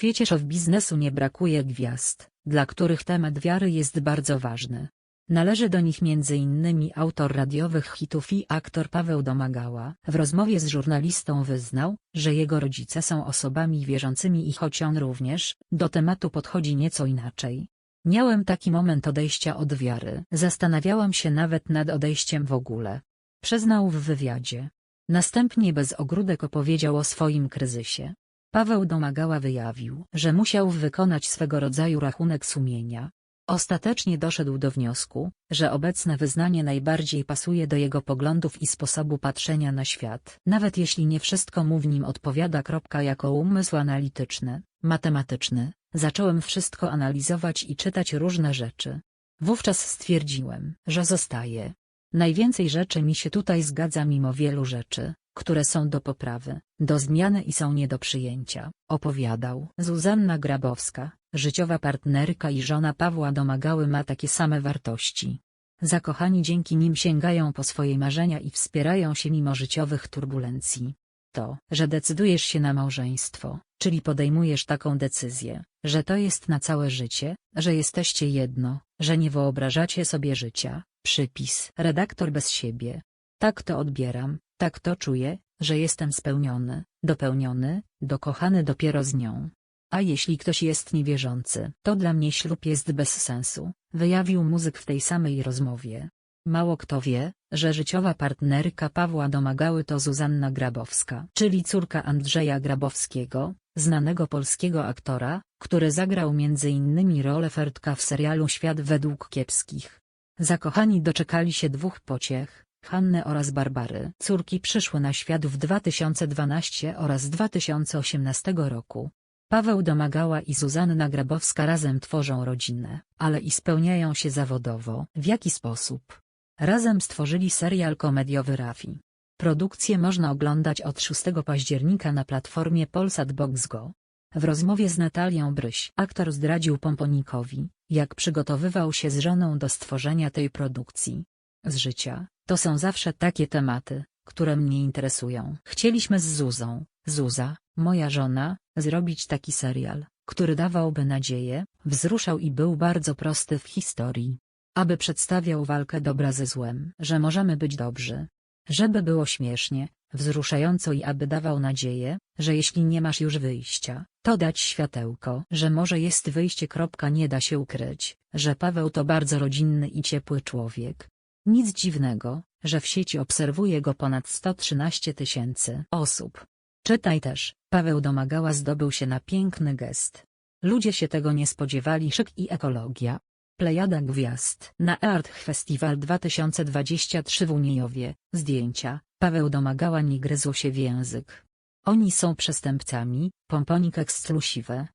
świecie show biznesu nie brakuje gwiazd, dla których temat wiary jest bardzo ważny. Należy do nich m.in. autor radiowych hitów i aktor Paweł Domagała. W rozmowie z żurnalistą wyznał, że jego rodzice są osobami wierzącymi i choć on również, do tematu podchodzi nieco inaczej. Miałem taki moment odejścia od wiary. Zastanawiałam się nawet nad odejściem w ogóle. Przyznał w wywiadzie. Następnie bez ogródek opowiedział o swoim kryzysie. Paweł Domagała wyjawił, że musiał wykonać swego rodzaju rachunek sumienia. Ostatecznie doszedł do wniosku, że obecne wyznanie najbardziej pasuje do jego poglądów i sposobu patrzenia na świat. Nawet jeśli nie wszystko mu w nim odpowiada. Jako umysł analityczny, matematyczny, zacząłem wszystko analizować i czytać różne rzeczy. Wówczas stwierdziłem, że zostaje. Najwięcej rzeczy mi się tutaj zgadza mimo wielu rzeczy, które są do poprawy, do zmiany i są nie do przyjęcia, opowiadał. Zuzanna Grabowska, życiowa partnerka i żona Pawła Domagały ma takie same wartości. Zakochani dzięki nim sięgają po swoje marzenia i wspierają się mimo życiowych turbulencji. To, że decydujesz się na małżeństwo, czyli podejmujesz taką decyzję, że to jest na całe życie, że jesteście jedno, że nie wyobrażacie sobie życia, przypis. Redaktor bez siebie. Tak to odbieram, tak to czuję, że jestem spełniony, dopełniony, dokochany dopiero z nią. A jeśli ktoś jest niewierzący, to dla mnie ślub jest bez sensu, wyjawił muzyk w tej samej rozmowie. Mało kto wie, że życiowa partnerka Pawła Domagały to Zuzanna Grabowska, czyli córka Andrzeja Grabowskiego, znanego polskiego aktora, który zagrał m.in. rolę Fertka w serialu Świat według kiepskich. Zakochani doczekali się dwóch pociech, Hanny oraz Barbary. Córki przyszły na świat w 2012 oraz 2018 roku. Paweł Domagała i Zuzanna Grabowska razem tworzą rodzinę, ale i spełniają się zawodowo. W jaki sposób? Razem stworzyli serial komediowy Rafi. Produkcję można oglądać od 6 października na platformie Polsat Box Go. W rozmowie z Natalią Bryś aktor zdradził Pomponikowi, jak przygotowywał się z żoną do stworzenia tej produkcji. Z życia, to są zawsze takie tematy, które mnie interesują. Chcieliśmy z Zuzą, Zuza, moja żona, zrobić taki serial, który dawałby nadzieję, wzruszał i był bardzo prosty w historii. Aby przedstawiał walkę dobra ze złem, że możemy być dobrzy. Żeby było śmiesznie, wzruszająco i aby dawał nadzieję, że jeśli nie masz już wyjścia, to dać światełko, że może jest wyjście. Nie da się ukryć, że Paweł to bardzo rodzinny i ciepły człowiek, nic dziwnego, że w sieci obserwuje go ponad 113 tysięcy osób. Czytaj też, Paweł Domagała zdobył się na piękny gest. Ludzie się tego nie spodziewali szyk i ekologia. Plejada gwiazd na Art Festival 2023 w Uniejowie, zdjęcia, Paweł Domagała nie gryzł się w język. Oni są przestępcami, pomponik eksklusiwe,